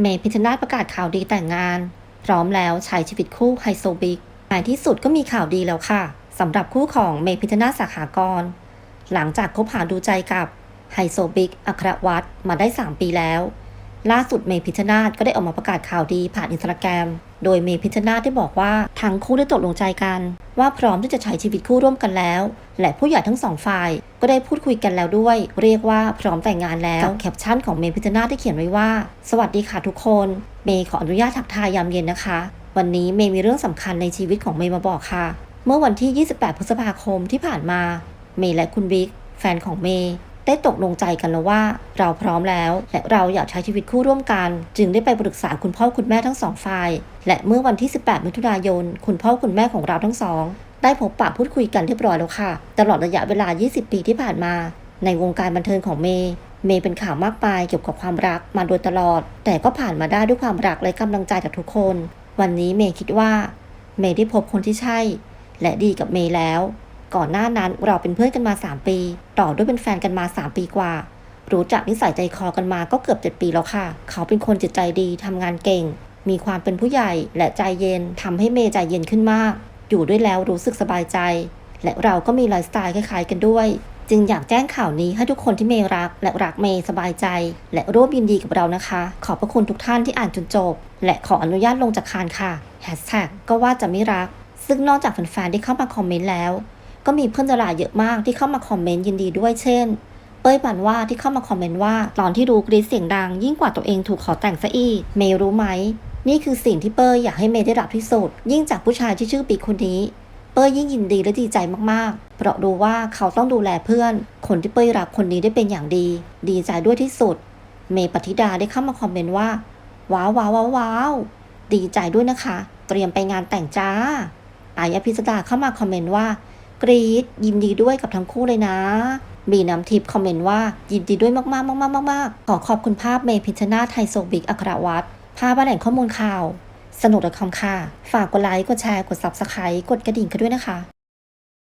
เมย์พิชนาประกาศข่าวดีแต่งงาน พร้อมแล้วใช้ชีวิตคู่ไฮโซบิ๊กในที่สุดก็มีข่าวดีแล้วค่ะสำหรับคู่ของเมย์พิชนาสาขากร หลังจากคบหาดูใจกับไฮโซบิ๊กอัครวัตรมาได้ 3 ปีแล้ว ล่าสุดเมย์พิชนาธก็ได้ออกมาประกาศข่าวดีผ่านอินสตาแกรม โดยเมย์พิชนาธได้บอกว่าทั้งคู่ได้ตกลงใจกัน ว่าพร้อมที่จะใช้ชีวิตคู่ร่วมกันแล้ว และผู้ใหญ่ทั้งสองฝ่าย ก็ได้พูดคุยกันแล้วด้วย เรียกว่าพร้อมแต่งงานแล้วแคปชั่นของเมย์พิชนาธได้เขียนไว้ว่า สวัสดีค่ะทุกคน เมย์ขออนุญาตทักทายยามเย็นนะคะ วันนี้เมย์มีเรื่องสำคัญในชีวิตของเมย์มาบอกค่ะ เมื่อวันที่ 28 พฤษภาคมที่ผ่านมา เมย์และคุณบิ๊กแฟนของเมย์ ได้ตกลงใจกันแล้วว่า เราพร้อมแล้ว และเราอยากใช้ชีวิตคู่ร่วมกัน จึงได้ไปปรึกษาคุณพ่อคุณแม่ทั้งสองฝ่าย และเมื่อวันที่ 18 มิถุนายน คุณพ่อคุณแม่ของเราทั้งสอง ได้พบปะพูดคุยกันเรียบร้อยแล้วค่ะ ตลอดระยะเวลา 20 ปีที่ผ่านมา ในวงการบันเทิงของเมย์เมย์เป็นข่าวมากมายเกี่ยวกับความรักมาโดยตลอด แต่ก็ผ่านมาได้ด้วยความรักและกำลังใจจากทุกคน วันนี้เมย์คิดว่า เมย์ได้พบคนที่ใช่ และดีกับเมย์แล้ว ก่อนหน้านั้นเราเป็นเพื่อนกันมา 3 ปี ต่อด้วยเป็นแฟนกันมา 3 ปีกว่า รู้จักนิสัยใจคอกันมาก็เกือบ 7 ปีแล้วค่ะ เขาเป็นคนจิตใจดีทำงานเก่ง มีความเป็นผู้ใหญ่และใจเย็นทำให้เมย์ใจเย็นขึ้นมาก อยู่ด้วยแล้วรู้สึกสบายใจ และเราก็มีไลฟ์สไตล์คล้ายๆ กันด้วยจึงอยากแจ้งข่าวนี้ให้ทุกคนที่เมย์รัก และรักเมย์สบายใจ และร่วมยินดีกับเรานะคะ ขอบพระคุณทุกท่านที่อ่านจนจบ และขออนุญาตลงจากคานค่ะแฮชแท็กก็ว่าจะไม่รัก ซึ่งนอกจากแฟนๆที่เข้ามาคอมเมนต์แล้ว ก็มีเพื่อนดาราเยอะมากที่เข้ามาคอมเมนต์ยินดีด้วยเช่น เป้ยปันว่าที่เข้ามาคอมเมนต์ว่า ตอนที่รู้กรีดเสียงดัง ยิ่งกว่าตัวเองถูกขอแต่งซะอีกเมย์รู้ไหม นี่คือสิ่งที่เป้ยอยากให้เมย์ได้รับที่สุด ยิ่งจากผู้ชายที่ชื่อปีกคนนี้ เป้ยยิ่งยินดีและดีใจมากๆ เพราะรู้ว่าเขาต้องดูแลเพื่อน คนที่เป้ยรักคนนี้ได้เป็นอย่างดี ดีใจด้วยที่สุด เมย์ปฏิดาได้เข้ามาคอมเมนต์ว่า ว้าวว้าวว้าวว้าวดีใจด้วยนะคะ เตรียมไปงานแต่งจ้าอายพิสดาเข้ามาคอมเมนต์ว่า กรีดยินดีด้วยกับทั้งคู่เลยนะ มีน้ำทิพย์คอมเมนต์ว่ายินดีด้วยมากๆมากๆมากๆขอขอบคุณภาพเมพิชนาไทยโซบิกอัครวัตรภาพแหล่งข้อมูลข่าว สนุกดอทคอมค่ะ ฝากกดไลค์ กดแชร์ กด Subscribe กดกระดิ่งกันด้วยนะคะ